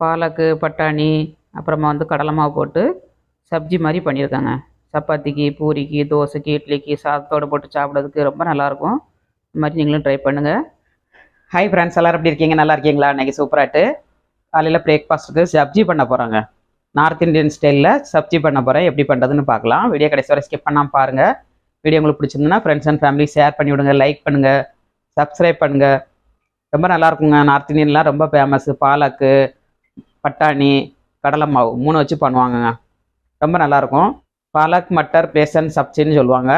பாலக்கு பட்டாணி அப்புறமா வந்து கடலை மாவு போட்டு சப்ஜி மாதிரி பண்ணியிருக்காங்க. சப்பாத்திக்கு பூரிக்கு தோசைக்கு இட்லிக்கு சாதத்தோடு போட்டு சாப்பிட்றதுக்கு ரொம்ப நல்லாயிருக்கும். இந்த மாதிரி நீங்களும் ட்ரை பண்ணுங்கள் ஹாய் ஃப்ரெண்ட்ஸ் எல்லோரும் எப்படி இருக்கீங்க? நல்லா இருக்கீங்களா? இன்றைக்கி சூப்பராகிட்டு காலையில் பிரேக்ஃபாஸ்ட்டுக்கு சப்ஜி பண்ண போகிறோங்க நார்த் இந்தியன் ஸ்டைலில் சப்ஜி பண்ண போகிறேன் எப்படி பண்ணுறதுன்னு பார்க்கலாம். வீடியோ கடைசி வரை ஸ்கிப் பண்ணாமல் பாருங்கள் வீடியோ உங்களுக்கு பிடிச்சிருந்ததுன்னா ஃப்ரெண்ட்ஸ் அண்ட் ஃபேமிலி ஷேர் பண்ணி விடுங்க லைக் பண்ணுங்கள் சப்ஸ்கிரைப் பண்ணுங்கள் ரொம்ப நல்லாயிருக்குங்க நார்த் இந்தியன்லாம் ரொம்ப ஃபேமஸ் பாலக்கு பட்டாணி கடலை மாவு மூணு வச்சு பண்ணுவாங்கங்க. ரொம்ப நல்லாயிருக்கும். பாலக் மட்டர் பேசன் சப்ஜின்னு சொல்லுவாங்க.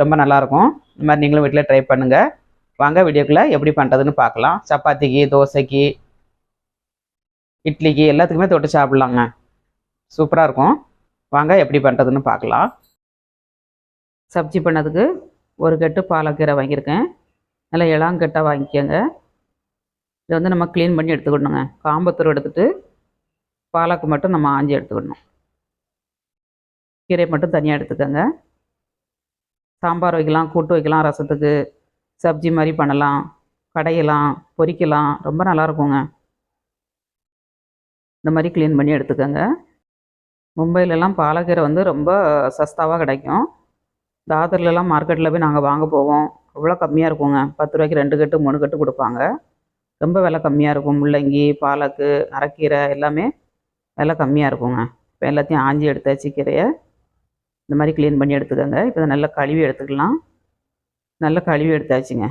ரொம்ப நல்லாயிருக்கும். இந்த மாதிரி நீங்களும் வீட்டில் ட்ரை பண்ணுங்கள் வாங்க வீடியோக்குள்ளே எப்படி பண்ணுறதுன்னு பார்க்கலாம். சப்பாத்திக்கு தோசைக்கு இட்லிக்கு எல்லாத்துக்குமே தொட்டு சாப்பிட்லாங்க. சூப்பராக இருக்கும் வாங்க எப்படி பண்ணுறதுன்னு பார்க்கலாம். சப்ஜி பண்ணதுக்கு ஒரு கட்டு பாலக்கீரை வாங்கியிருக்கேன். நல்லா இளாங்கட்டாக வாங்கிக்கோங்க. இதை வந்து நம்ம க்ளீன் பண்ணி எடுத்துக்கணுங்க. காம்பத்தூர் எடுத்துகிட்டு பாலக்கு மட்டும் நம்ம ஆஞ்சி எடுத்துக்கணும். கீரை மட்டும் தனியாக எடுத்துக்கோங்க. சாம்பார் வைக்கலாம் கூட்டு வைக்கலாம் ரசத்துக்கு. சப்ஜி மாதிரி பண்ணலாம். கடையலாம் பொரிக்கலாம் ரொம்ப நல்லாயிருக்குங்க இந்த மாதிரி க்ளீன் பண்ணி எடுத்துக்கோங்க. மும்பையிலலாம் பாலக்கீரை வந்து ரொம்ப சஸ்தாவாக கிடைக்கும். தாதர்லலாம் மார்க்கெட்டில் போய் நாங்கள் வாங்க போவோம். அவ்வளோ கம்மியாக இருக்குங்க. பத்து ரூபாய்க்கு ரெண்டு கட்டு மூணு கட்டு கொடுப்பாங்க. ரொம்ப விலை கம்மியாக இருக்கும். முள்ளங்கி பாலக்கு அரைக்கீரை எல்லாமே விலை கம்மியாக இருக்குங்க. இப்போ எல்லாத்தையும் ஆஞ்சி எடுத்தாச்சு கீரையை. இந்த மாதிரி க்ளீன் பண்ணி எடுத்துக்கோங்க. இப்போ இதை நல்லா கழுவி எடுத்துக்கலாம். நல்லா கழுவி எடுத்தாச்சுங்க.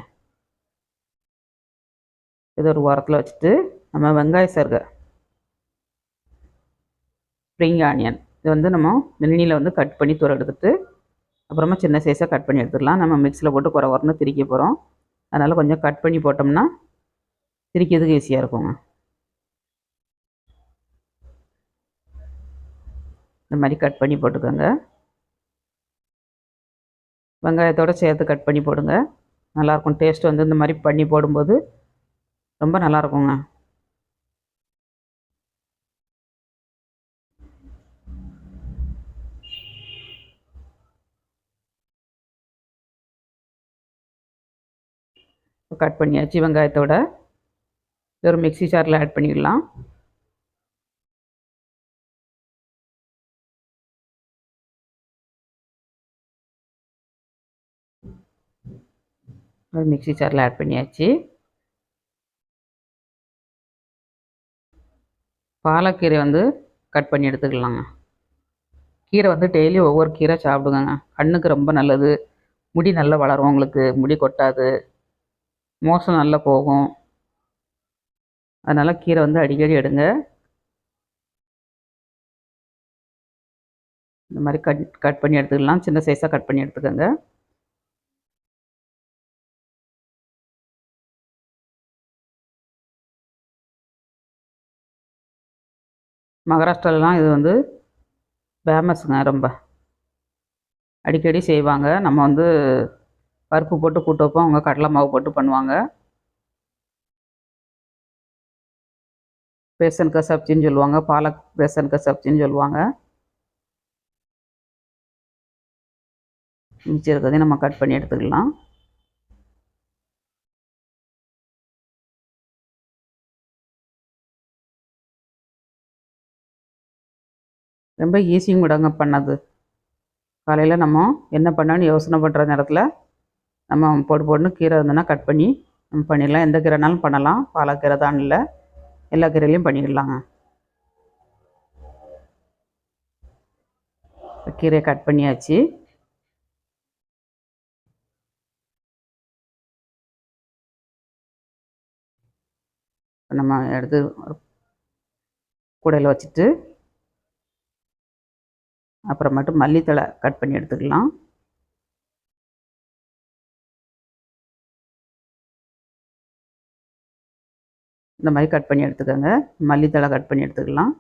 இது ஒரு உரத்தில் வச்சுட்டு நம்ம வெங்காய சருகை ஸ்ப்ரிங் ஆனியன் இது வந்து நம்ம நெல்லியில் வந்து கட் பண்ணி துறை எடுத்துட்டு அப்புறமா சின்ன சைஸாக கட் பண்ணி எடுத்துக்கலாம். நம்ம மிக்ஸியில் போட்டு குறை குறன்னு திரிக்க போகிறோம் அதனால் கொஞ்சம் கட் பண்ணி போட்டோம்னா திரிக்கிறதுக்கு ஈஸியாக இருக்குங்க. இந்த மாதிரி கட் பண்ணி போட்டுக்கோங்க. வெங்காயத்தோடு சேர்த்து கட் பண்ணி போடுங்க. நல்லாயிருக்கும் டேஸ்ட் வந்து இந்த மாதிரி பண்ணி போடும்போது ரொம்ப நல்லாயிருக்குங்க கட் பண்ணியாச்சு வெங்காயத்தோட. ஒரு மிக்ஸி ஜாரில் ஆட் பண்ணிடலாம். ஒரு மிக்ஸி ஜாரில் ஆட் பண்ணியாச்சு. பாலக்கீரை வந்து கட் பண்ணி எடுத்துக்கலாங்க. கீரை வந்து டெய்லி ஒவ்வொரு கீரை சாப்பிடுங்க கண்ணுக்கு ரொம்ப நல்லது. முடி நல்லா வளரும் உங்களுக்கு. முடி கொட்டாது. மோசம் நல்லா போகும். அதனால் கீரை வந்து அடிக்கடி எடுங்க. இந்த மாதிரி கட் கட் பண்ணி எடுத்துக்கலாம். சின்ன சைஸாக கட் பண்ணி எடுத்துக்கோங்க. மகாராஷ்டிராலலாம் இது வந்து ஃபேமஸுங்க ரொம்ப. அடிக்கடி செய்வாங்க. நம்ம வந்து பருப்பு போட்டு கூட்டு வைப்போம். அவங்க கடலை மாவு போட்டு பண்ணுவாங்க. பேசன் க சொல்லுவாங்க. பாலக் பேசன் க சொல்லுவாங்க. மிச்சம் இருக்கிறதையும் நம்ம கட் பண்ணி எடுத்துக்கலாம். ரொம்ப ஈஸியும் கூடங்க பண்ணது. காலையில் நம்ம என்ன பண்ணணும்னு யோசனை பண்ணுற நேரத்தில் நம்ம போட்டு போட்டுன்னு கீரை இருந்ததுன்னா கட் பண்ணி நம்ம பண்ணிடலாம். எந்த கீரைனாலும் பண்ணலாம். பாலக்கீரை தான் இல்லை. எல்லா கீரையிலையும் பண்ணிடலாங்க. கீரையை கட் பண்ணியாச்சு. நம்ம எடுத்து கூடையில் வச்சுட்டு அப்புறமேட்டு மல்லித்தழை கட் பண்ணி எடுத்துக்கலாம். இந்த மாதிரி கட் பண்ணி எடுத்துக்கோங்க. மல்லித்தழை கட் பண்ணி எடுத்துக்கலாம்.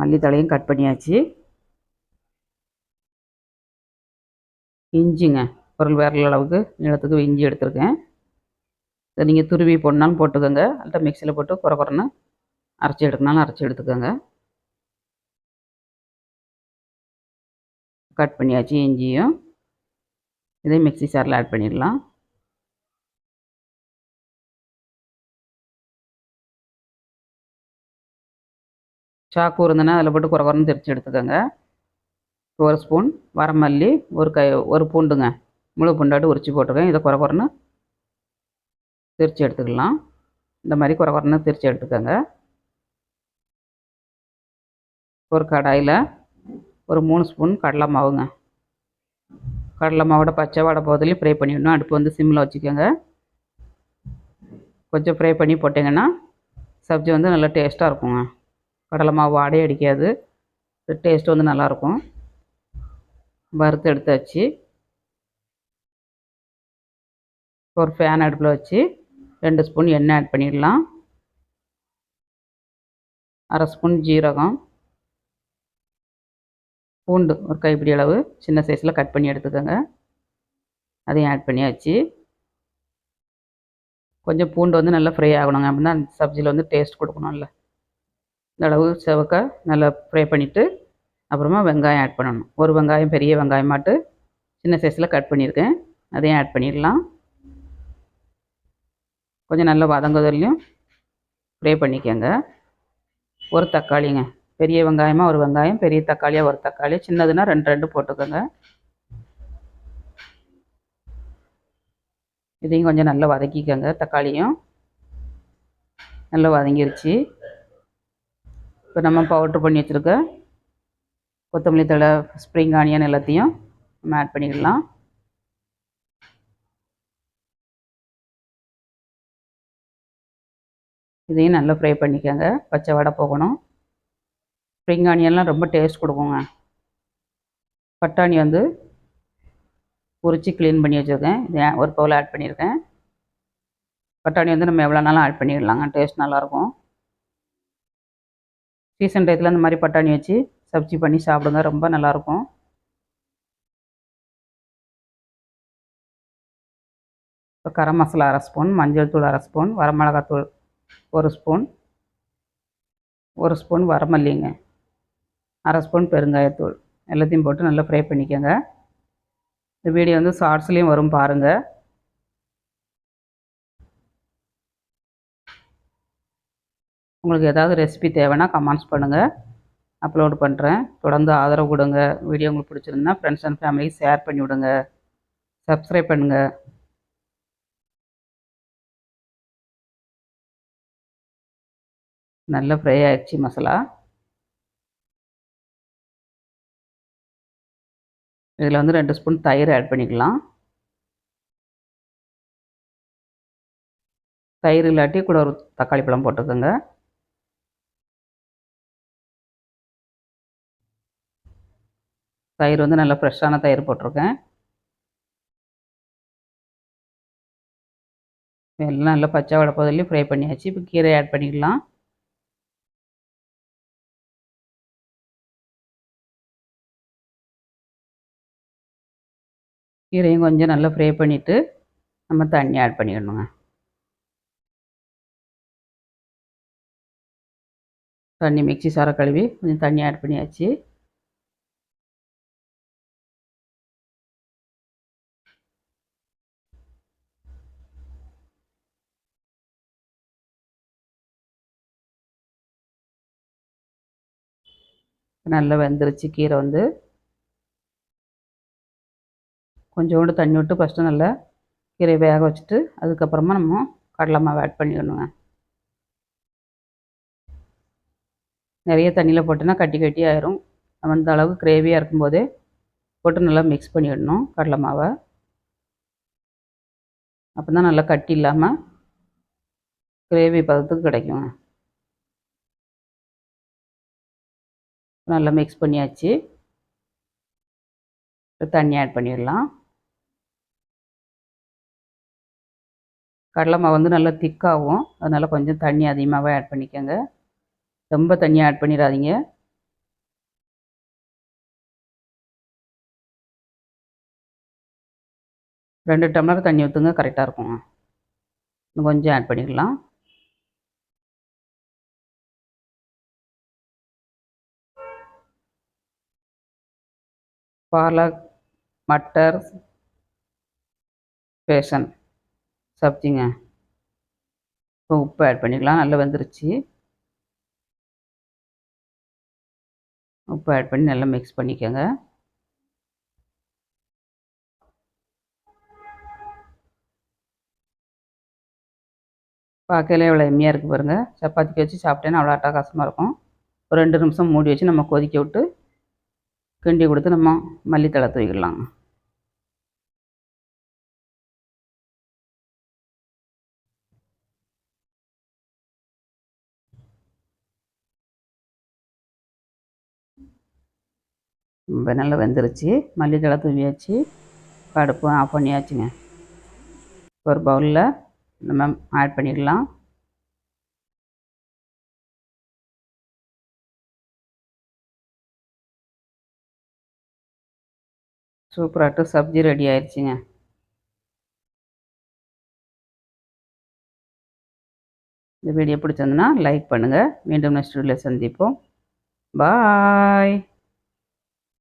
மல்லித்தழையும் கட் பண்ணியாச்சு. இஞ்சிங்க பொருள் வேறு அளவுக்கு நீளத்துக்கு இஞ்சி எடுத்திருக்கேன். இதை நீங்கள் துருவி போடணாலும் போட்டுக்கோங்க. அல்லது மிக்சியில் போட்டு குறை குறைன்னு அரைச்சி எடுக்கணாலும் அரைச்சி எடுத்துக்கோங்க. கட் பண்ணியாச்சு இஞ்சியும். இதே மிக்ஸி சாரில் ஆட் பண்ணிடலாம். சாக்கு இருந்ததுன்னா அதில் போட்டு குறை குறைன்னு திரிச்சு எடுத்துக்கோங்க. ஒரு ஸ்பூன் வரமல்லி ஒரு கை ஒரு பூண்டுங்க. முழு பூண்டாட்டு உரிச்சு போட்டிருக்கேன் இதை குறை குறைன்னு திரிச்சு எடுத்துக்கலாம். இந்த மாதிரி குறை குறைன்னு திரிச்சு எடுத்துக்கோங்க. ஒரு கடாயில் ஒரு மூணு ஸ்பூன் கடலை மாவுங்க. கடலை மாவோட பச்சை வடை போதிலையும் ஃப்ரை பண்ணிவிடணும் அடுப்பு வந்து சிம்மில் வச்சுக்கோங்க. கொஞ்சம் ஃப்ரை பண்ணி போட்டிங்கன்னா சப்ஜி வந்து நல்லா டேஸ்ட்டாக இருக்குங்க. கடலை மாவு வாடையே அடிக்காது. டேஸ்ட் வந்து நல்லாயிருக்கும் வறுத்து எடுத்தாச்சு ஒரு ஃபேன் அடுப்பில் வச்சு ரெண்டு ஸ்பூன் எண்ணெய் ஆட் பண்ணிடலாம். அரை ஸ்பூன் ஜீரகம். பூண்டு ஒரு கைப்பிடி அளவு. சின்ன சைஸில் கட் பண்ணி எடுத்துக்கோங்க. அதையும் ஆட் பண்ணியாச்சு. கொஞ்சம் பூண்டு வந்து நல்லா ஃப்ரை ஆகணுங்க. அப்படின்னா அந்த சப்ஜியில் வந்து டேஸ்ட் கொடுக்கணும்ல. இந்த அளவு செவக்க நல்லா ஃப்ரை பண்ணிவிட்டு அப்புறமா வெங்காயம் ஆட் பண்ணணும். ஒரு வெங்காயம் பெரிய வெங்காயமாட்டு சின்ன சைஸில் கட் பண்ணியிருக்கேன். அதையும் ஆட் பண்ணிடலாம். கொஞ்சம் நல்லா வதங்குதல்லையும் ப்ரே பண்ணிக்கோங்க. ஒரு தக்காளிங்க. பெரிய வெங்காயமாக ஒரு வெங்காயம் பெரிய தக்காளியாக ஒரு தக்காளி. சின்னதுன்னா ரெண்டு ரெண்டு போட்டுக்கோங்க. இதையும் கொஞ்சம் நல்லா வதக்கிக்கோங்க. தக்காளியும் நல்லா வதங்கிருச்சு. இப்போ நம்ம பவுட்ரு பண்ணி வச்சுருக்க கொத்தமல்லி தழை ஸ்ப்ரிங் ஆனியன் எல்லாத்தையும் நம்ம ஆட் பண்ணிடலாம். இதையும் நல்லா ஃப்ரை பண்ணிக்கோங்க. பச்சை வடை போகணும். ஸ்ப்ரிங் ஆனியன்லாம் ரொம்ப டேஸ்ட் கொடுக்குங்க. பட்டாணி வந்து உரித்து க்ளீன் பண்ணி வச்சுருக்கேன். இதை ஒரு பவுல் ஆட் பண்ணியிருக்கேன் பட்டாணி வந்து நம்ம எவ்வளோ நாளும் ஆட் பண்ணிடலாங்க. டேஸ்ட் நல்லாயிருக்கும் சீசன் டயத்தில் இந்த மாதிரி பட்டாணி வச்சு சப்ஜி பண்ணி சாப்பிடுங்க. ரொம்ப நல்லாயிருக்கும் இப்போ கரம் மசாலா அரை ஸ்பூன் மஞ்சள் தூள் அரை ஸ்பூன் வரமிளகாத்தூள் ஒரு ஸ்பூன் ஒரு ஸ்பூன் வரமல்லிங்க அரை ஸ்பூன் பெருங்காயத்தூள் எல்லாத்தையும் போட்டு நல்லா ஃப்ரை பண்ணிக்கோங்க. இந்த வீடியோ வந்து ஷார்ட்ஸ்லேயும் வரும் பாருங்கள் உங்களுக்கு ஏதாவது ரெசிபி தேவைன்னா கமெண்ட்ஸ் பண்ணுங்கள் அப்லோடு பண்ணுறேன் தொடர்ந்து ஆதரவு கொடுங்க. வீடியோ உங்களுக்கு பிடிச்சிருந்தா ஃப்ரெண்ட்ஸ் அண்ட் ஃபேமிலிக்கு ஷேர் பண்ணி விடுங்க சப்ஸ்கிரைப் பண்ணுங்கள் நல்லா ஃப்ரை ஆயிடுச்சு மசாலா. இதில் வந்து ரெண்டு ஸ்பூன் தயிர் ஆட் பண்ணிக்கலாம். தயிர் இல்லாட்டி கூட ஒரு தக்காளி பழம் போட்டுக்கோங்க. தயிர் வந்து நல்லா ஃப்ரெஷ்ஷான தயிர் போட்டிருக்கேன். எல்லாம் நல்லா பச்சை வடப்பதிலையும் ஃப்ரை பண்ணியாச்சு. இப்போ கீரை ஆட் பண்ணிக்கலாம். கீரையும் கொஞ்சம் நல்லா ஃப்ரை பண்ணிவிட்டு நம்ம தண்ணி ஆட் பண்ணிக்கணுங்க தண்ணி மிக்சி சார கழுவி கொஞ்சம் தண்ணி ஆட் பண்ணியாச்சு. நல்லா வெந்துருச்சு கீரை வந்து. கொஞ்சோண்டு தண்ணி விட்டு ஃபஸ்ட்டு நல்லா கீரையை வேக வச்சுட்டு அதுக்கப்புறமா நம்ம கடலை மாவு ஆட் பண்ணிடணுங்க. நிறைய தண்ணியில் போட்டோன்னா கட்டி கட்டி ஆயிரும். நம்ம அந்த அளவுக்கு கிரேவியாக இருக்கும்போதே போட்டு நல்லா மிக்ஸ் பண்ணிடணும் கடலை மாவை. அப்போ தான் நல்லா கட்டி இல்லாமல் கிரேவி பதத்துக்கு கிடைக்குங்க. நல்லா மிக்ஸ் பண்ணியாச்சு. தண்ணி ஆட் பண்ணிடலாம். கடலை மாவு வந்து நல்லா திக்காகும் அதனால் கொஞ்சம் தண்ணி அதிகமாகவே ஆட் பண்ணிக்கோங்க. ரொம்ப தண்ணி ஆட் பண்ணிடாதீங்க. ரெண்டு டம்ளர் தண்ணி ஊற்றுங்க கரெக்டாக இருக்குங்க இன்னும் கொஞ்சம் ஆட் பண்ணிக்கலாம். பாலக் மட்டர் பேஷன் சப்ஜிங்க இப்போ உப்பு ஆட் பண்ணிக்கலாம். நல்லா வந்துருச்சு. உப்பு ஆட் பண்ணி நல்லா மிக்ஸ் பண்ணிக்கோங்க. பார்க்கல எவ்வளோ எம்மியாக இருக்குது பாருங்கள் சப்பாத்திக்கு வச்சு சாப்பிட்டேன்னா அவ்வளோ அட்டகாசமாக இருக்கும். ஒரு ரெண்டு நிமிஷம் மூடி வச்சு நம்ம கொதிக்க விட்டு கிண்டி கொடுத்து நம்ம மல்லித்தழை தூக்கிடலாங்க நல்லா வெந்துருச்சு. மல்லித்தழை தூவியாச்சு. அடுப்பு ஆஃப் பண்ணியாச்சுங்க. ஒரு பவுலில் நம்ம ஆட் பண்ணிடலாம். சூப்பராகட்டும் சப்ஜி ரெடி ஆயிடுச்சுங்க இந்த வீடியோ பிடிச்சிருந்தனா லைக் பண்ணுங்கள் மீண்டும் நெக்ஸ்ட் வீடியோவில் சந்திப்போம். பாய்